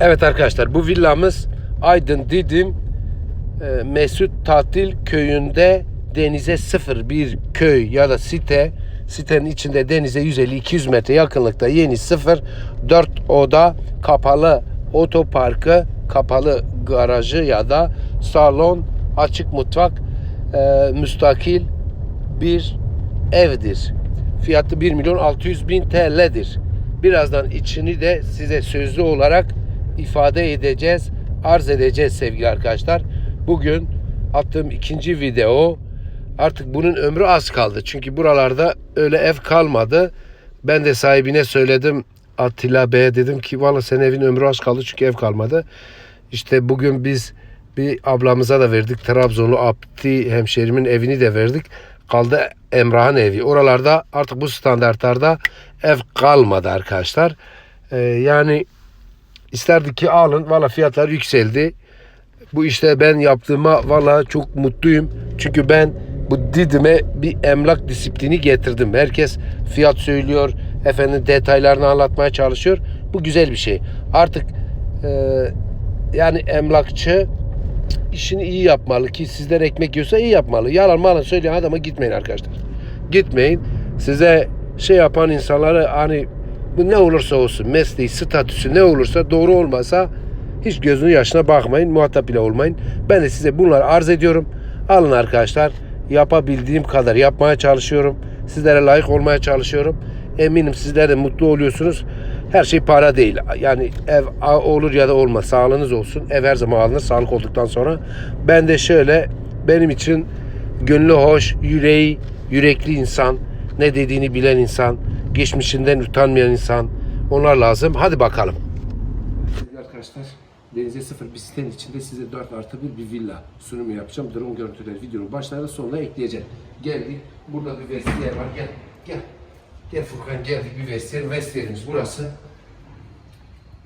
Evet arkadaşlar bu villamız Aydın Didim e, Mesut Tatil Köyü'nde denize sıfır bir köy ya da site. Sitenin içinde denize 150-200 metre yakınlıkta yeni sıfır 4 oda kapalı otoparkı, kapalı garajı ya da salon, açık mutfak, e, müstakil bir evdir. Fiyatı 1 milyon 600 bin TL'dir. Birazdan içini de size sözlü olarak ifade edeceğiz, arz edeceğiz sevgili arkadaşlar. Bugün attığım ikinci video artık bunun ömrü az kaldı. Çünkü buralarda öyle ev kalmadı. Ben de sahibine söyledim Atilla Bey'e dedim ki valla senin evin ömrü az kaldı çünkü ev kalmadı. İşte bugün biz bir ablamıza da verdik. Trabzonlu Abdi hemşerimin evini de verdik. Kaldı Emrah'ın evi. Oralarda artık bu standartlarda ev kalmadı arkadaşlar. Ee, yani isterdik ki alın. Valla fiyatlar yükseldi. Bu işte ben yaptığıma valla çok mutluyum. Çünkü ben bu Didim'e bir emlak disiplini getirdim. Herkes fiyat söylüyor. Efendim detaylarını anlatmaya çalışıyor. Bu güzel bir şey. Artık e, yani emlakçı işini iyi yapmalı ki sizden ekmek yiyorsa iyi yapmalı. Yalan malan söyleyen adama gitmeyin arkadaşlar. Gitmeyin. Size şey yapan insanları hani ne olursa olsun mesleği, statüsü ne olursa doğru olmasa hiç gözünün yaşına bakmayın. Muhatap bile olmayın. Ben de size bunları arz ediyorum. Alın arkadaşlar. Yapabildiğim kadar yapmaya çalışıyorum. Sizlere layık olmaya çalışıyorum. Eminim sizler de mutlu oluyorsunuz. Her şey para değil. Yani ev olur ya da olmaz. Sağlığınız olsun. Ev her zaman alınır sağlık olduktan sonra. Ben de şöyle benim için gönlü hoş, yüreği, yürekli insan, ne dediğini bilen insan, geçmişinden utanmayan insan. Onlar lazım. Hadi bakalım. Sevgili arkadaşlar, Denize Sıfır bir sitenin içinde size 4 artı 1 bir villa sunumu yapacağım. Drone görüntüleri videonun başlarına sonuna ekleyeceğim. Geldik. Burada bir vestiyer var. Gel. Gel. Gel Furkan geldik bir vestiyer. Vestiyerimiz burası.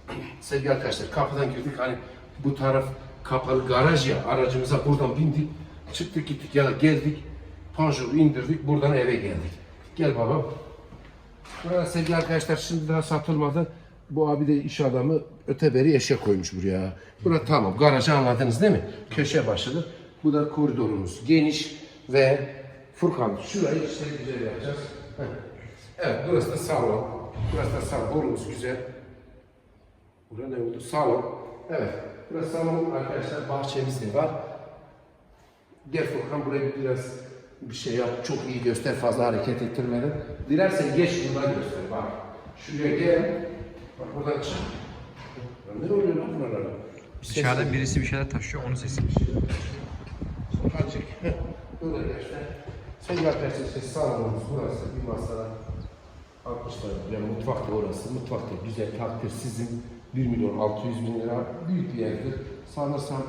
Sevgili arkadaşlar kapıdan girdik. Hani bu taraf kapalı garaj ya. Aracımıza buradan bindik. Çıktık gittik ya da geldik. Panjuru indirdik. Buradan eve geldik. Gel babam. Burada sevgili arkadaşlar şimdi daha satılmadı. Bu abi de iş adamı öteberi eşya koymuş buraya. Burada tamam garajı anladınız değil mi? Köşe başladı. Bu da koridorumuz. Geniş ve Furkan şurayı işte güzel yapacağız. Evet burası da salon. Burası da salon. Borumuz güzel. Burada ne oldu? Salon. Evet. Burası salon arkadaşlar. Bahçemiz de var. Gel Furkan buraya biraz bir şey yap. Çok iyi göster fazla hareket ettirmeden. Dilersen geç buradan göster. Bak. Şuraya gel. Bak buradan çık. Ne oluyor lan buralara? Bir ses Dışarıda birisi bir şeyler taşıyor onun sesi. Furkan çık. Heh, Böyle göster. Sevgili arkadaşlar işte salonumuz burası. Bir masa. 60 lira. Yani mutfak da orası. Mutfak da güzel. Takdir sizin. 1 milyon 600 bin lira. Büyük bir evdir. Sanırsam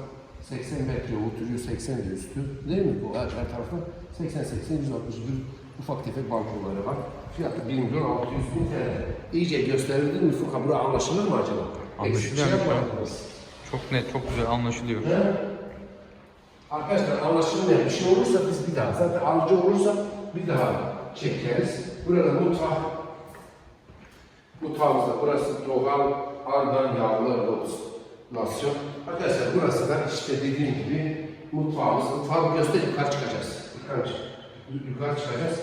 80 metre oturuyor, 80 de üstü. Değil mi bu her, her tarafta? 80 80 160 bir ufak tefek balkonları var. Fiyatı 1 milyon 600 bin TL. İyice gösterilir mi Furkan? Burası anlaşılır mı acaba? Şey mu? yapmadınız. Çok net, çok güzel anlaşılıyor. Arkadaşlar anlaşılmayan bir şey olursa biz bir daha, zaten alıcı olursa bir daha çekeriz. Burada mutfak, mutfağımızda burası doğal, argan yağlı lasyon. Arkadaşlar burası da işte dediğim gibi mutfağımız. Mutfağı göster yukarı çıkacağız. Yukarı, yukarı çıkacağız.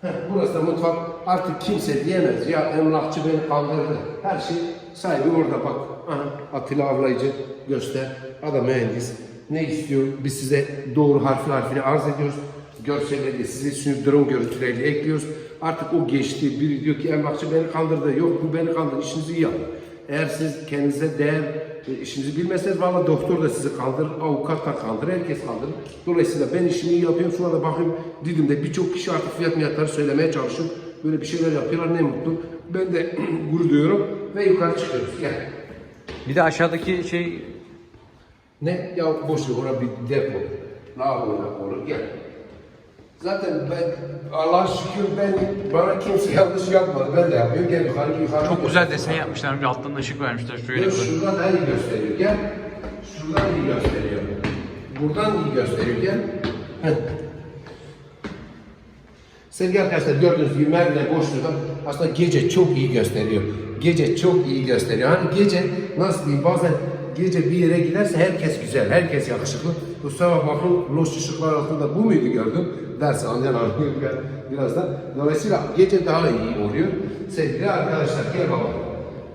Heh, burası da mutfak. Artık kimse diyemez ya emlakçı beni kandırdı. Her şey sahibi orada bak. Aha, Atilla Avlayıcı göster. Adam mühendis. Ne istiyor? Biz size doğru harfi harfini arz ediyoruz. Görselleri size sunup drone görüntülerini ekliyoruz. Artık o geçti. Biri diyor ki emlakçı beni kandırdı. Yok bu beni kandırdı. İşinizi iyi yapın. Eğer siz kendinize değer işinizi bilmezseniz valla doktor da sizi kandırır, avukat da kandırır, herkes kandırır. Dolayısıyla ben işimi iyi yapıyorum. Şu anda bakayım Didim'de birçok kişi artık fiyat fiyatları söylemeye çalışıyor. Böyle bir şeyler yapıyorlar ne mutlu. Ben de gurur duyuyorum ve yukarı çıkıyoruz. Gel. Bir de aşağıdaki şey Ne? Ya boş ver orada bir depo. Ne yapıyor olur gel. Zaten ben Allah şükür ben bana kimse yanlış yapmadı. Ben de yapıyorum. Gel yukarı yukarı. çok güzel desen yapmışlar. Bir alttan ışık vermişler şöyle Gel böyle. şuradan daha iyi gösteriyor. Gel. Şuradan iyi gösteriyor. Buradan iyi gösteriyor. Gel. Heh. Sevgili arkadaşlar gördüğünüz gibi merdiven boşluğundan aslında gece çok iyi gösteriyor. Gece çok iyi gösteriyor. Hani gece nasıl diyeyim bazen gece bir yere giderse herkes güzel, herkes yakışıklı. Sabah bakın loş ışıklar altında bu muydu gördüm. Ders anlayan anlıyor biraz- birazdan. Dolayısıyla gece daha iyi oluyor. Sevgili arkadaşlar gel baba.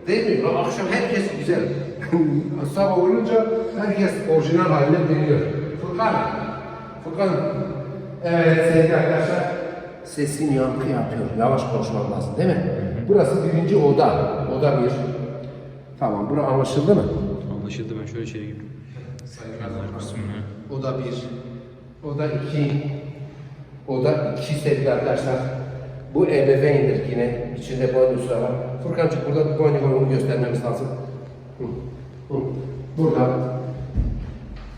Değil mi? Akşam herkes güzel. sabah olunca herkes orijinal haline dönüyor. Furkan. Furkan. Evet sevgili arkadaşlar. Sesin yankı yapıyor. Yavaş konuşmak lazım değil mi? Burası birinci oda. Oda bir. Tamam, bura anlaşıldı mı? Anlaşıldı ben şöyle şeye girdim. Sayfalar kısmına. Oda bir. Oda iki. Oda iki sevgili arkadaşlar. Bu ebeveyndir yine. İçinde da var. Furkancık burada bir banyo var onu göstermemiz lazım. Hı. Hı. Burada.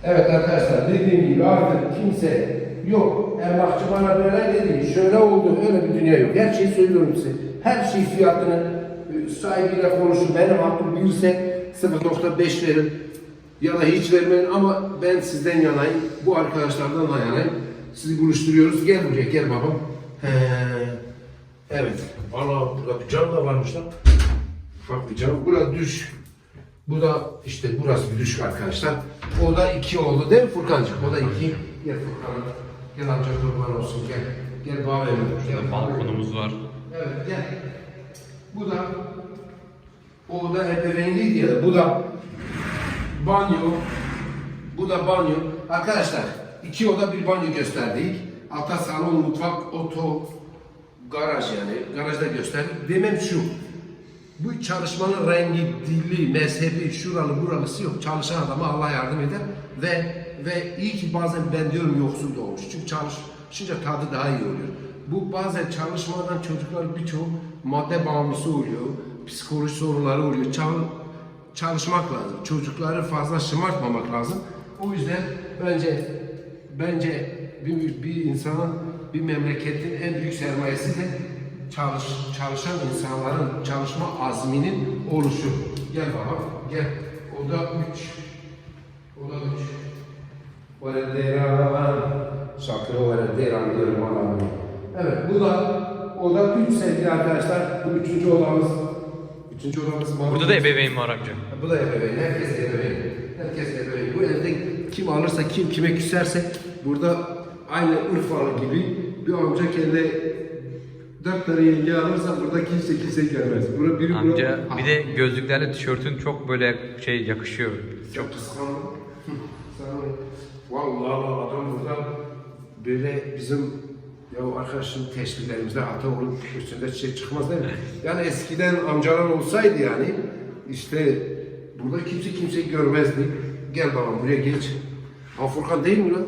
Evet arkadaşlar dediğim gibi artık kimse yok. Emlakçı bana böyle dedi. Şöyle oldu. Öyle bir dünya yok. Her şeyi söylüyorum size. Her şey fiyatını e, sahibiyle konuşun. Benim hakkım birse 0.5 verin. Ya da hiç vermeyin ama ben sizden yanayım. Bu arkadaşlardan da yanayım. Sizi buluşturuyoruz. Gel buraya gel babam. He. Evet. Allah burada bir cam da varmış lan. Ufak bir cam. Burada düş. Bu da işte burası bir düş arkadaşlar. O da iki oldu değil mi Furkancık? O da iki. Gel Furkan. Gel amca kurban olsun gel. Gel baba benim. Gel. Balkonumuz var. Evet gel. Bu da o da ebeveynliydi ya. Bu da banyo. Bu da banyo. Arkadaşlar iki oda bir banyo gösterdik. Alta salon, mutfak, oto, garaj yani. Garajda gösterdik. Demem şu. Bu çalışmanın rengi, dili, mezhebi, şuralı buralısı yok. Çalışan adama Allah yardım eder ve ve iyi ki bazen ben diyorum yoksul doğmuş. Çünkü çalışınca tadı daha iyi oluyor. Bu bazen çalışmadan çocuklar birçok madde bağımlısı oluyor. Psikoloji sorunları oluyor. Çal- çalışmak lazım. Çocukları fazla şımartmamak lazım. O yüzden bence bence bir, bir insanın bir memleketin en büyük sermayesi de çalış, çalışan insanların çalışma azminin oluşu. Gel baba, gel. O da üç. O da üç. Veredeyran. Şakırı veredeyran diyorum Allah'ım. Evet, bu da o da üç sevgili arkadaşlar. Bu üçüncü odamız. Üçüncü odamız var. Burada da ebeveyn var amca. Bu da ebeveyn. Herkes ebeveyn. Herkes ebeveyn. Bu evde kim alırsa kim kime küserse burada aynı Urfalı gibi bir amca kendi dört tane yenge alırsa burada kimse kimse gelmez. Burada biri Amca burada... bir de gözlüklerle tişörtün çok böyle şey yakışıyor. Çok kıskandım. Vallahi adam burada böyle bizim ya arkadaşın teşbihlerimizde hata olur, üstünde şey çıkmaz değil mi? Yani eskiden amcalar olsaydı yani işte burada kimse kimseyi görmezdi. Gel babam buraya geç. Ha Furkan değil mi lan?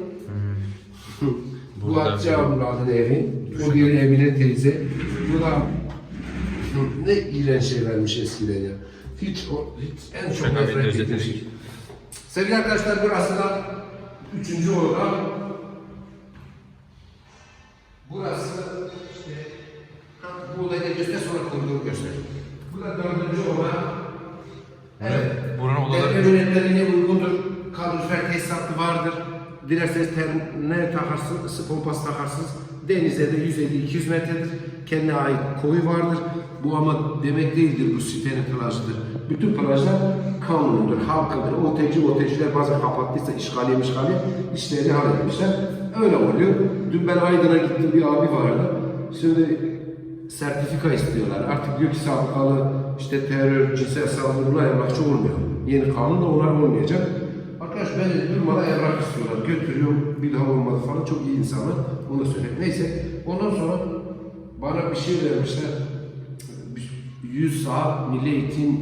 Bu Burada. Hatice ablanın evi. Bu bir Emine teyze. Bu da ne iğrenç şeylermiş eskiden ya. Hiç, o, hiç en çok nefret ettiğim şey. Sevgili arkadaşlar burası da üçüncü oda. Göster sonra koridoru göster. Bu da dördüncü oda. Evet. Buranın odaları- Deprem yönetmenliğine uygundur. Kalorifer tesisatı vardır. Dilerseniz termine takarsınız, ısı pompası takarsınız. Denize de 150-200 metredir. Kendine ait koyu vardır. Bu ama demek değildir bu sitenin plajıdır. Bütün plajlar kanundur, halkıdır. Oteci, oteciler bazen kapattıysa işgaliye mişgaliye işlerini halletmişler. Öyle oluyor. Dün ben Aydın'a gittim bir abi vardı. Şimdi sertifika istiyorlar. Artık diyor ki sabıkalı işte terör, cinsel saldırılar emlakçı olmuyor. Yeni kanun da onlar olmayacak. Arkadaş ben durmadan evrak istiyorlar. Götürüyorum bir daha olmadı falan. Çok iyi insanlar. Onu söyleyeyim. Neyse ondan sonra bana bir şey vermişler. 100 saat milli eğitim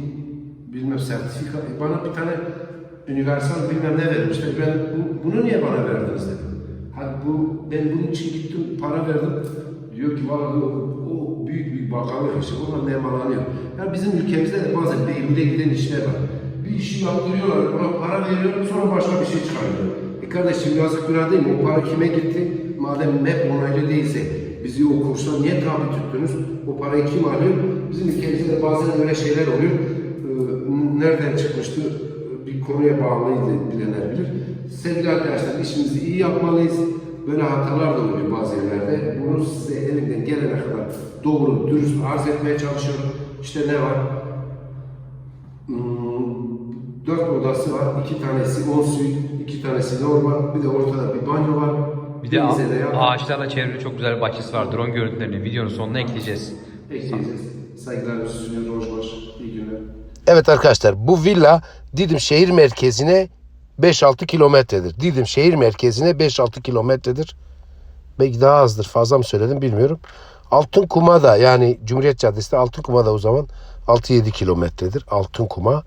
bilmem sertifika. E bana bir tane universal bilmem ne vermişler. Ben bu- bunu niye bana verdiniz dedim. Hadi bu ben bunun için gittim para verdim. Diyor ki vallahi büyük büyük bakanlık işi onlar nemalanıyor. Ya bizim ülkemizde de bazen beygire giden işler var. Bir işi yaptırıyorlar, ona para veriyor, sonra başka bir şey çıkarıyor. E kardeşim yazık günah değil mi? O para kime gitti? Madem MEP onaylı değilse bizi o kursa niye tabi tuttunuz? O parayı kim alıyor? Bizim ülkemizde de bazen öyle şeyler oluyor. Ee, nereden çıkmıştı? Bir konuya bağlıydı bilenler bilir. Sevgili arkadaşlar işimizi iyi yapmalıyız. Böyle hatalar da oluyor bazı yerlerde. Bunu size elimden gelene kadar doğru, dürüst arz etmeye çalışıyorum. İşte ne var? Dört odası var. İki tanesi on suite, iki tanesi normal. Bir de ortada bir banyo var. Bir de Denize de ağaçlarla çevrili çok güzel bir bahçesi var. Drone görüntülerini videonun sonuna ekleyeceğiz. Ekleyeceğiz. Saygılar sunuyor. Hoş hoş. İyi günler. Evet arkadaşlar bu villa Didim şehir merkezine 5-6 kilometredir. Didim şehir merkezine 5-6 kilometredir. Belki daha azdır. Fazla mı söyledim bilmiyorum. Altın Kuma da yani Cumhuriyet Caddesi'de Altın Kuma da o zaman 6-7 kilometredir. Altın Kuma.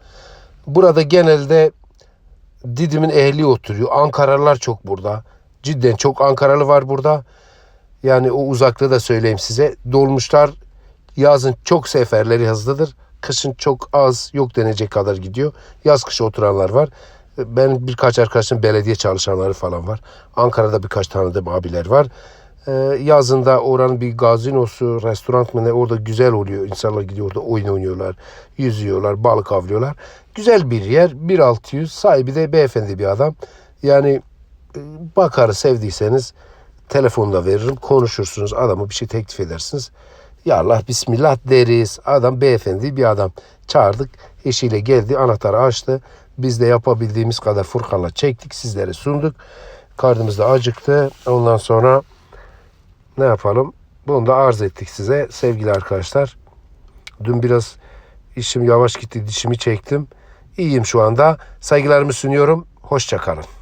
Burada genelde Didim'in ehli oturuyor. Ankaralılar çok burada. Cidden çok Ankaralı var burada. Yani o uzaklığı da söyleyeyim size. Dolmuşlar yazın çok seferleri hızlıdır. Kışın çok az yok denecek kadar gidiyor. Yaz kış oturanlar var. Ben birkaç arkadaşım belediye çalışanları falan var. Ankara'da birkaç tanıdığım abiler var. Ee, yazında oranın bir gazinosu, restoran mı ne orada güzel oluyor. İnsanlar gidiyor orada oyun oynuyorlar, yüzüyorlar, balık avlıyorlar. Güzel bir yer. 1600 sahibi de beyefendi bir adam. Yani e, bakarı sevdiyseniz telefonda veririm konuşursunuz adamı bir şey teklif edersiniz. Ya Allah bismillah deriz. Adam beyefendi bir adam. Çağırdık. Eşiyle geldi. Anahtarı açtı. Biz de yapabildiğimiz kadar Furkan'la çektik. Sizlere sunduk. Karnımız da acıktı. Ondan sonra ne yapalım? Bunu da arz ettik size sevgili arkadaşlar. Dün biraz işim yavaş gitti. Dişimi çektim. İyiyim şu anda. Saygılarımı sunuyorum. Hoşça kalın.